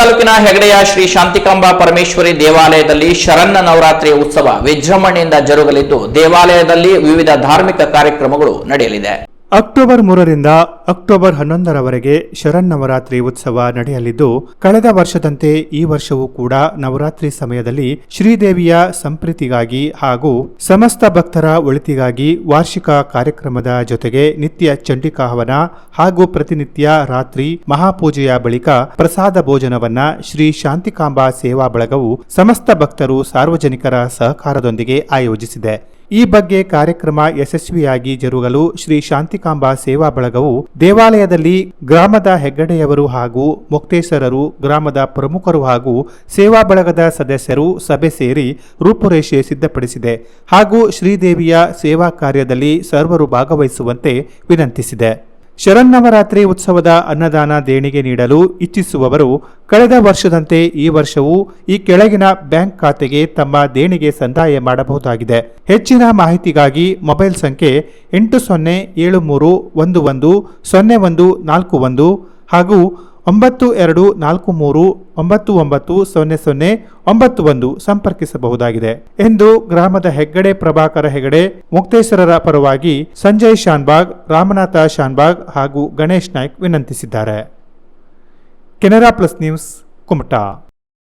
ತಾಲೂಕಿನ ಹೆಗಡೆಯ ಶ್ರೀ ಶಾಂತಿಕಾಂಬಾ ಪರಮೇಶ್ವರಿ ದೇವಾಲಯದಲ್ಲಿ ಶರನ್ನ ನವರಾತ್ರಿ ಉತ್ಸವ ವಿಜೃಂಭಣೆಯಿಂದ ಜರುಗಲಿದ್ದು, ದೇವಾಲಯದಲ್ಲಿ ವಿವಿಧ ಧಾರ್ಮಿಕ ಕಾರ್ಯಕ್ರಮಗಳು ನಡೆಯಲಿದೆ. ಅಕ್ಟೋಬರ್ ಮೂರರಿಂದ ಅಕ್ಟೋಬರ್ ಹನ್ನೊಂದರವರೆಗೆ ಶರನ್ನವರಾತ್ರಿ ಉತ್ಸವ ನಡೆಯಲಿದ್ದು, ಕಳೆದ ವರ್ಷದಂತೆ ಈ ವರ್ಷವೂ ಕೂಡ ನವರಾತ್ರಿ ಸಮಯದಲ್ಲಿ ಶ್ರೀದೇವಿಯ ಸಂಪ್ರೀತಿಗಾಗಿ ಹಾಗೂ ಸಮಸ್ತ ಭಕ್ತರ ಒಳಿತಿಗಾಗಿ ವಾರ್ಷಿಕ ಕಾರ್ಯಕ್ರಮದ ಜೊತೆಗೆ ನಿತ್ಯ ಚಂಡಿಕಾಹವನ ಹಾಗೂ ಪ್ರತಿನಿತ್ಯ ರಾತ್ರಿ ಮಹಾಪೂಜೆಯ ಬಳಿಕ ಪ್ರಸಾದ ಭೋಜನವನ್ನ ಶ್ರೀ ಶಾಂತಿಕಾಂಬಾ ಸೇವಾ ಬಳಗವು ಸಮಸ್ತ ಭಕ್ತರು ಸಾರ್ವಜನಿಕರ ಸಹಕಾರದೊಂದಿಗೆ ಆಯೋಜಿಸಿದೆ. ಈ ಬಗ್ಗೆ ಕಾರ್ಯಕ್ರಮ ಯಶಸ್ವಿಯಾಗಿ ಜರುಗಲು ಶ್ರೀ ಶಾಂತಿಕಾಂಬಾ ಸೇವಾ ಬಳಗವು ದೇವಾಲಯದಲ್ಲಿ ಗ್ರಾಮದ ಹೆಗ್ಗಡೆಯವರು ಹಾಗೂ ಮುಕ್ತೇಶ್ವರರು ಗ್ರಾಮದ ಪ್ರಮುಖರು ಹಾಗೂ ಸೇವಾ ಬಳಗದ ಸದಸ್ಯರು ಸಭೆ ಸೇರಿ ರೂಪುರೇಷೆ ಸಿದ್ಧಪಡಿಸಿದೆ ಹಾಗೂ ಶ್ರೀದೇವಿಯ ಸೇವಾ ಕಾರ್ಯದಲ್ಲಿ ಸರ್ವರು ಭಾಗವಹಿಸುವಂತೆ ವಿನಂತಿಸಿದೆ. ಶರನ್ನವರಾತ್ರಿ ಉತ್ಸವದ ಅನ್ನದಾನ ದೇಣಿಗೆ ನೀಡಲು ಇಚ್ಛಿಸುವವರು ಕಳೆದ ವರ್ಷದಂತೆ ಈ ವರ್ಷವೂ ಈ ಕೆಳಗಿನ ಬ್ಯಾಂಕ್ ಖಾತೆಗೆ ತಮ್ಮ ದೇಣಿಗೆ ಸಂದಾಯ ಮಾಡಬಹುದಾಗಿದೆ. ಹೆಚ್ಚಿನ ಮಾಹಿತಿಗಾಗಿ ಮೊಬೈಲ್ ಸಂಖ್ಯೆ ಎಂಟು ಸೊನ್ನೆ ಏಳು ಮೂರು ಒಂದು ಒಂದು ಸೊನ್ನೆ ಒಂದು ನಾಲ್ಕು ಒಂದು ಹಾಗೂ ಒಂಬತ್ತು ಎರಡು ನಾಲ್ಕು ಮೂರು ಒಂಬತ್ತು ಒಂಬತ್ತು ಸೊನ್ನೆ ಸೊನ್ನೆ ಒಂಬತ್ತು ಒಂದು ಸಂಪರ್ಕಿಸಬಹುದಾಗಿದೆ. ಎಂದು ಗ್ರಾಮದ ಹೆಗ್ಗಡೆ ಪ್ರಭಾಕರ ಹೆಗಡೆ ಮುಕ್ತೇಶ್ವರರ ಪರವಾಗಿ ಸಂಜಯ್ ಶಾನ್ಬಾಗ್, ರಾಮನಾಥ ಶಾನ್ಬಾಗ್ ಹಾಗೂ Ganesh Naik ವಿನಂತಿಸಿದ್ದಾರೆ. Canara plus news, Kumta.